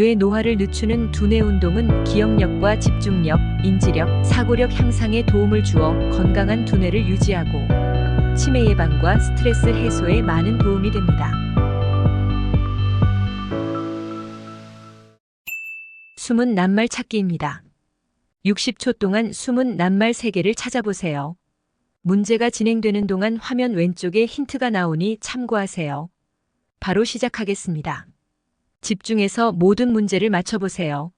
뇌 노화를 늦추는 두뇌 운동은 기억력과 집중력, 인지력, 사고력 향상에 도움을 주어 건강한 두뇌를 유지하고 치매 예방과 스트레스 해소에 많은 도움이 됩니다. 숨은 낱말 찾기입니다. 60초 동안 숨은 낱말 3개를 찾아보세요. 문제가 진행되는 동안 화면 왼쪽에 힌트가 나오니 참고하세요. 바로 시작하겠습니다. 집중해서 모든 문제를 맞춰보세요.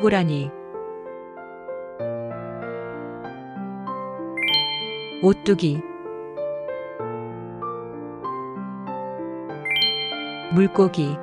고라니. 오뚜기. 물고기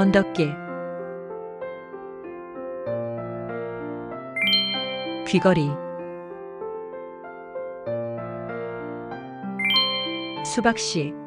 언덕길. 귀걸이. 수박씨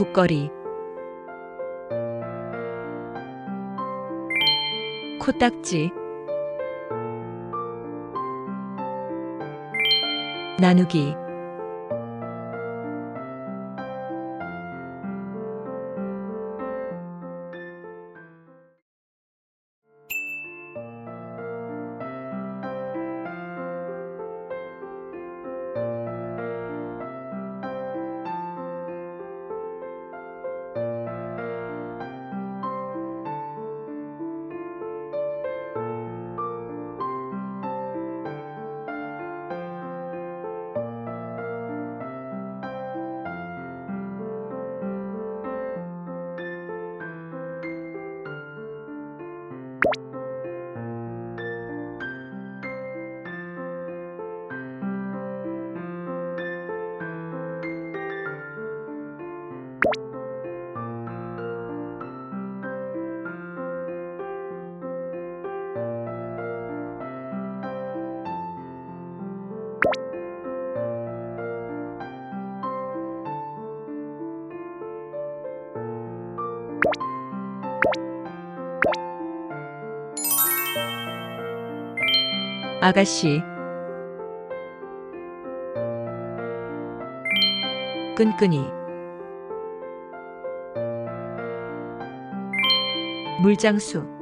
국거리 코딱지 나누기 아가씨. 끈끈이. 물장수.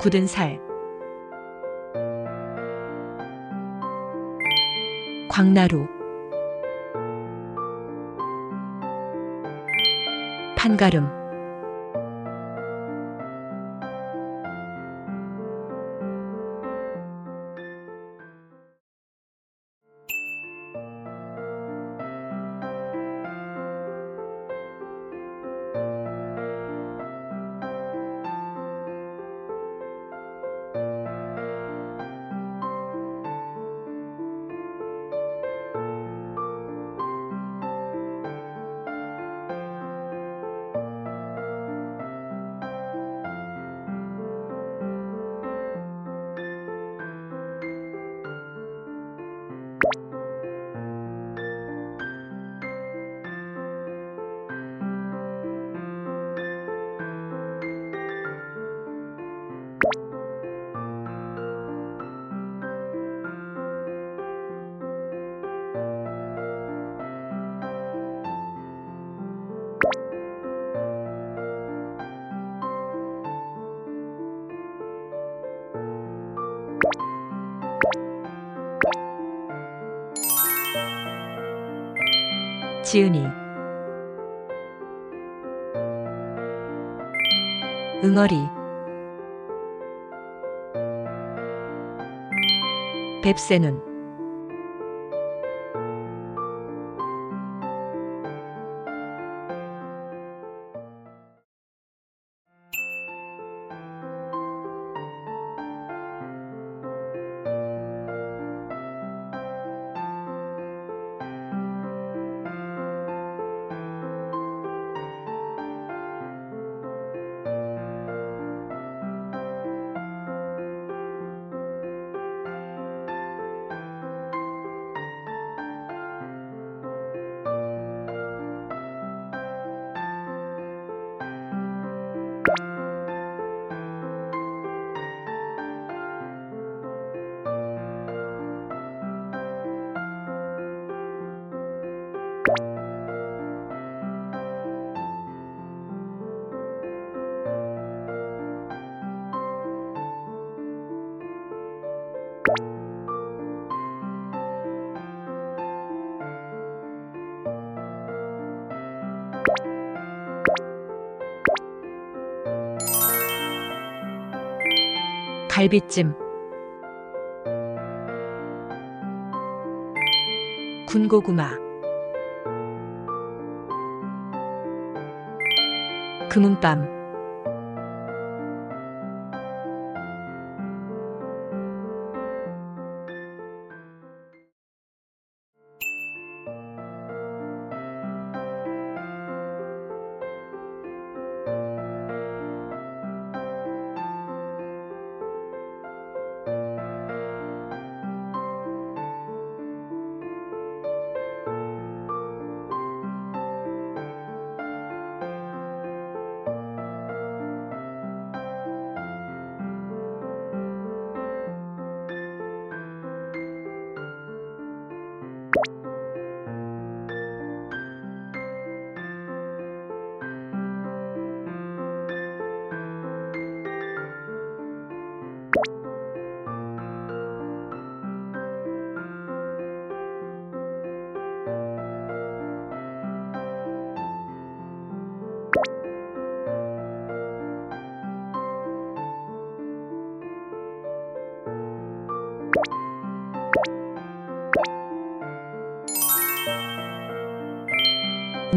굳은 살. 광나루. 판가름. 지은이. 응어리. 뱁새눈. 갈비찜. 군고구마. 금은밤.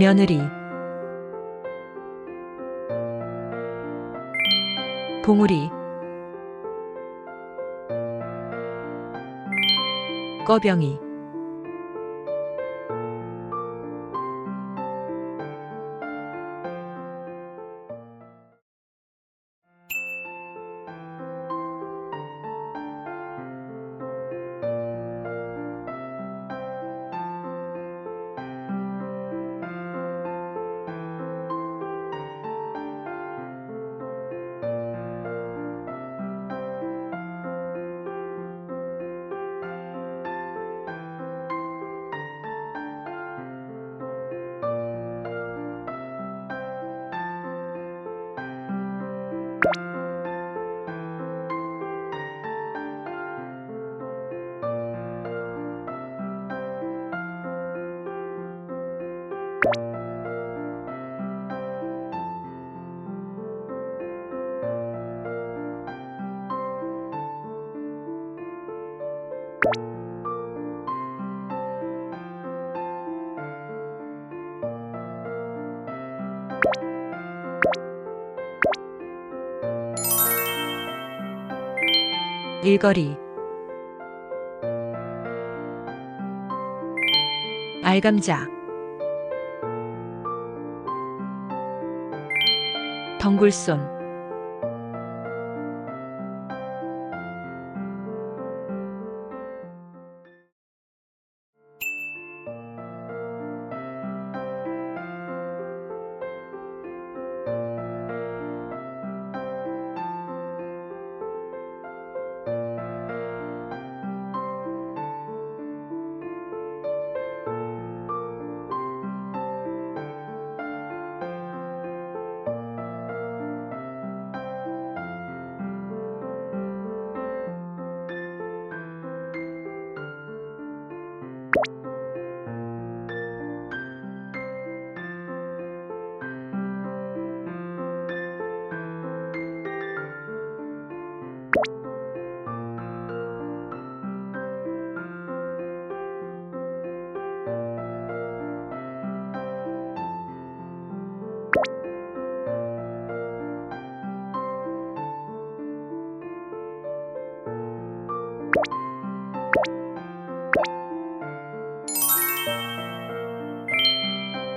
며느리. 봉우리. 꺼병이 일거리. 알감자. 덩굴손